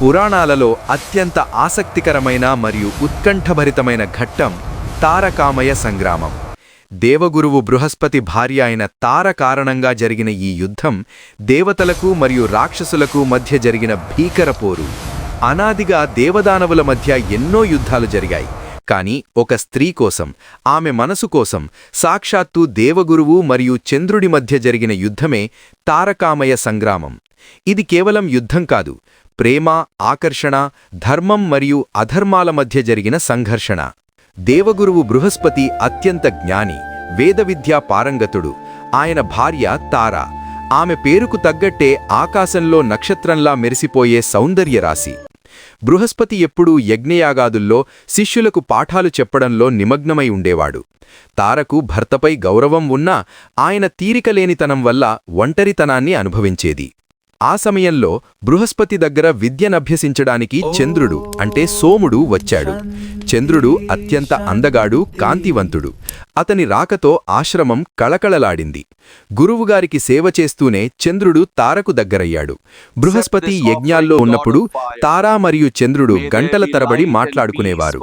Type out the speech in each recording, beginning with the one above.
పురాణాలలో అత్యంత ఆసక్తికరమైన మరియు ఉత్కంఠభరితమైన ఘట్టం తారకామయ సంగ్రామం. దేవగురువు బృహస్పతి భార్య అయిన తార కారణంగా జరిగిన ఈ యుద్ధం దేవతలకు మరియు రాక్షసులకు మధ్య జరిగిన భీకర పోరు. అనాదిగా దేవదానవుల మధ్య ఎన్నో యుద్ధాలు జరిగాయి. కాని ఒక స్త్రీ కోసం ఆమె మనసు కోసం సాక్షాత్తు దేవగురువు మరియు చంద్రుడి మధ్య జరిగిన యుద్ధమే తారకామయ సంగ్రామం. ఇది కేవలం యుద్ధం కాదు ప్రేమ ఆకర్షణ ధర్మం మరియు అధర్మాల మధ్య జరిగిన సంఘర్షణ. దేవగురువు బృహస్పతి అత్యంత జ్ఞాని వేదవిద్యా పారంగతుడు. ఆయన భార్య తార. ఆమె పేరుకు తగ్గట్టే ఆకాశంలో నక్షత్రంలా మెరిసిపోయే సౌందర్యరాశి. బృహస్పతి ఎప్పుడూ యజ్ఞయాగాదుల్లో శిష్యులకు పాఠాలు చెప్పడంలో నిమగ్నమై ఉండేవాడు. తారకు భర్తపై గౌరవం ఉన్నా ఆయన తీరికలేనితనం వల్ల ఒంటరితనాన్ని అనుభవించేది. ఆ సమయంలో బృహస్పతి దగ్గర విద్యనభ్యసించడానికి చంద్రుడు అంటే సోముడు వచ్చాడు. చంద్రుడు అత్యంత అందగాడు కాంతివంతుడు. అతని రాకతో ఆశ్రమం కళకళలాడింది. గురువుగారికి సేవ చేస్తూనే చంద్రుడు తారకు దగ్గరయ్యాడు. బృహస్పతి యజ్ఞాల్లో ఉన్నప్పుడు తారా మరియు చంద్రుడు గంటల తరబడి మాట్లాడుకునేవారు.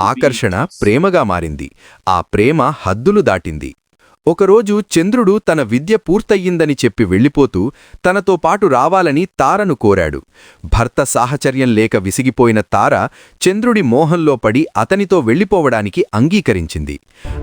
ఆకర్షణ ప్రేమగా మారింది. ఆ ప్రేమ హద్దులు దాటింది. ఒకరోజు చంద్రుడు తన విద్య పూర్తయ్యిందని చెప్పి వెళ్ళిపోతూ తనతో పాటు రావాలని తారను కోరాడు. భర్త సాహచర్యం లేక విసిగిపోయిన తార చంద్రుడి మోహంలో పడి అతనితో వెళ్ళిపోవడానికి అంగీకరించింది.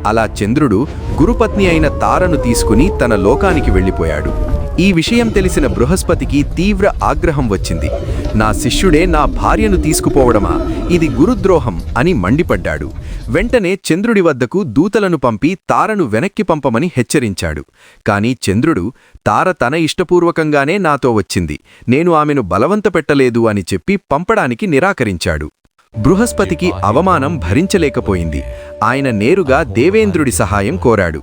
అలా చంద్రుడు గురుపత్ని అయిన తారను తీసుకుని తన లోకానికి వెళ్ళిపోయాడు. ఈ విషయం తెలిసిన బృహస్పతికి తీవ్ర ఆగ్రహం వచ్చింది. నా శిష్యుడే నా భార్యను తీసుకుపోవడమా? ఇది గురుద్రోహం అని మండిపడ్డాడు. వెంటనే చంద్రుడి వద్దకు దూతలను పంపి తారను వెనక్కి పంపమని హెచ్చరించాడు. కాని చంద్రుడు తార తన ఇష్టపూర్వకంగానే నాతో వచ్చింది. నేను ఆమెను బలవంత పెట్టలేదు అని చెప్పి పంపడానికి నిరాకరించాడు. బృహస్పతికి అవమానం భరించలేకపోయింది. ఆయన నేరుగా దేవేంద్రుడి సహాయం కోరాడు.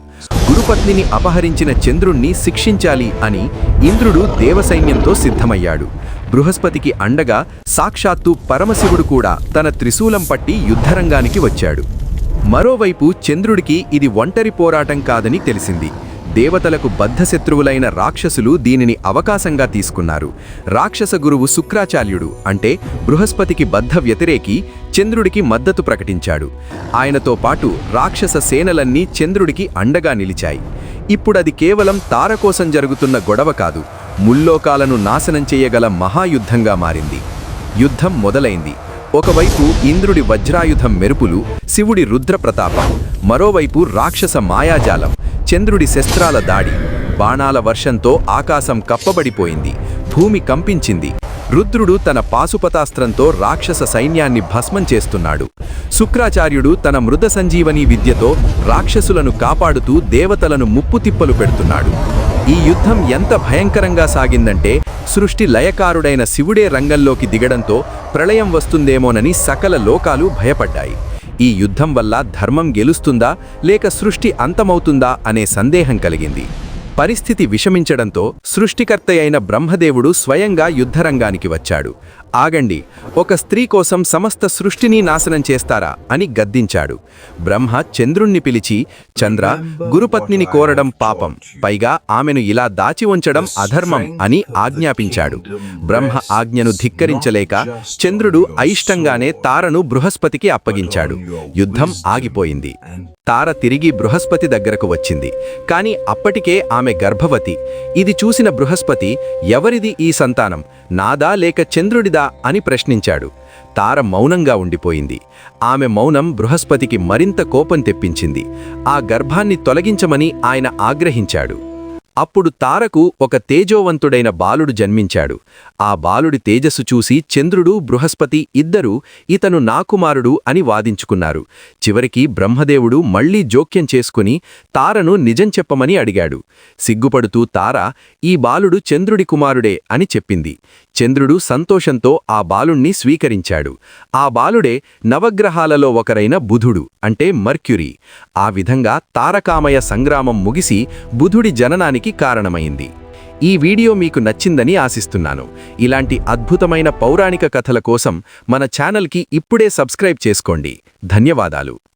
గురుపత్నిని అపహరించిన చంద్రుణ్ణి శిక్షించాలి అని ఇంద్రుడు దేవసైన్యంతో సిద్ధమయ్యాడు. బృహస్పతికి అండగా సాక్షాత్తు పరమశివుడు కూడా తన త్రిశూలం పట్టి యుద్ధరంగానికి వచ్చాడు. మరోవైపు చంద్రుడికి ఇది ఒంటరి పోరాటం కాదని తెలిసింది. దేవతలకు బద్ధశత్రువులైన రాక్షసులు దీనిని అవకాశంగా తీసుకున్నారు. రాక్షస గురువు శుక్రాచార్యుడు అంటే బృహస్పతికి బద్ధ వ్యతిరేకి చంద్రుడికి మద్దతు ప్రకటించాడు. ఆయనతో పాటు రాక్షస సేనలన్నీ చంద్రుడికి అండగా నిలిచాయి. ఇప్పుడది కేవలం తార కోసం జరుగుతున్న గొడవ కాదు ముల్లోకాలను నాశనం చేయగల మహాయుద్ధంగా మారింది. యుద్ధం మొదలైంది. ఒకవైపు ఇంద్రుడి వజ్రాయుధం మెరుపులు శివుడి రుద్రప్రతాపం మరోవైపు రాక్షస మాయాజాలం. చంద్రుడి శస్త్రాల దాడి. బాణాల వర్షంతో ఆకాశం కప్పబడిపోయింది. భూమి కంపించింది. రుద్రుడు తన పాశుపతాస్త్రంతో రాక్షస సైన్యాన్ని భస్మం చేస్తున్నాడు. శుక్రాచార్యుడు తన మృద సంజీవని విద్యతో రాక్షసులను కాపాడుతూ దేవతలను ముప్పుతిప్పలు పెడుతున్నాడు. ఈ యుద్ధం ఎంత భయంకరంగా సాగిందంటే సృష్టి లయకారుడైన శివుడే రంగంలోకి దిగడంతో ప్రళయం వస్తుందేమోనని సకల లోకాలు భయపడ్డాయి. ఈ యుద్ధం వల్ల ధర్మం గెలుస్తుందా లేక సృష్టి అంతమవుతుందా అనే సందేహం కలిగింది. పరిస్థితి విషమించడంతో సృష్టికర్తయైన బ్రహ్మదేవుడు స్వయంగా యుద్ధరంగానికి వచ్చాడు. ఆగండి ఒక స్త్రీ కోసం సమస్త సృష్టిని నాశనం చేస్తారా అని గద్దించాడు. బ్రహ్మ చంద్రుణ్ణి పిలిచి చంద్ర గురుపత్నిని కోరడం పాపం పైగా ఆమెను ఇలా దాచి ఉంచడం అధర్మం అని ఆజ్ఞాపించాడు. బ్రహ్మ ఆజ్ఞను ధిక్కరించలేక చంద్రుడు అయిష్టంగానే తారను బృహస్పతికి అప్పగించాడు. యుద్ధం ఆగిపోయింది. తార తిరిగి బృహస్పతి దగ్గరకు వచ్చింది. కాని అప్పటికే ఆమె గర్భవతి. ఇది చూసిన బృహస్పతి ఎవరిది ఈ సంతానం? నాదా లేక చంద్రుడిదా అని ప్రశ్నించాడు. తార మౌనంగా ఉండిపోయింది. ఆమె మౌనం బృహస్పతికి మరింత కోపం తెప్పించింది. ఆ గర్భాన్ని తొలగించమని ఆయన ఆగ్రహించాడు. అప్పుడు తారకు ఒక తేజోవంతుడైన బాలుడు జన్మించాడు. ఆ బాలుడి తేజస్సు చూసి చంద్రుడు బృహస్పతి ఇద్దరూ ఇతను నా కుమారుడు అని వాదించుకున్నారు. చివరికి బ్రహ్మదేవుడు మళ్ళీ జోక్యం చేసుకుని తారను నిజం చెప్పమని అడిగాడు. సిగ్గుపడుతూ తార ఈ బాలుడు చంద్రుడి కుమారుడే అని చెప్పింది. చంద్రుడు సంతోషంతో ఆ బాలుణ్ణి స్వీకరించాడు. ఆ బాలుడే నవగ్రహాలలో ఒకరైన బుధుడు అంటే మర్క్యురీ. ఆ విధంగా తారకామయ సంగ్రామం ముగిసి బుధుడి జననానికి కారణమైంది. ఈ వీడియో మీకు నచ్చిందని ఆశిస్తున్నాను. ఇలాంటి అద్భుతమైన పౌరాణిక కథల కోసం మన ఛానల్కి ఇప్పుడే సబ్స్క్రైబ్ చేసుకోండి. ధన్యవాదాలు.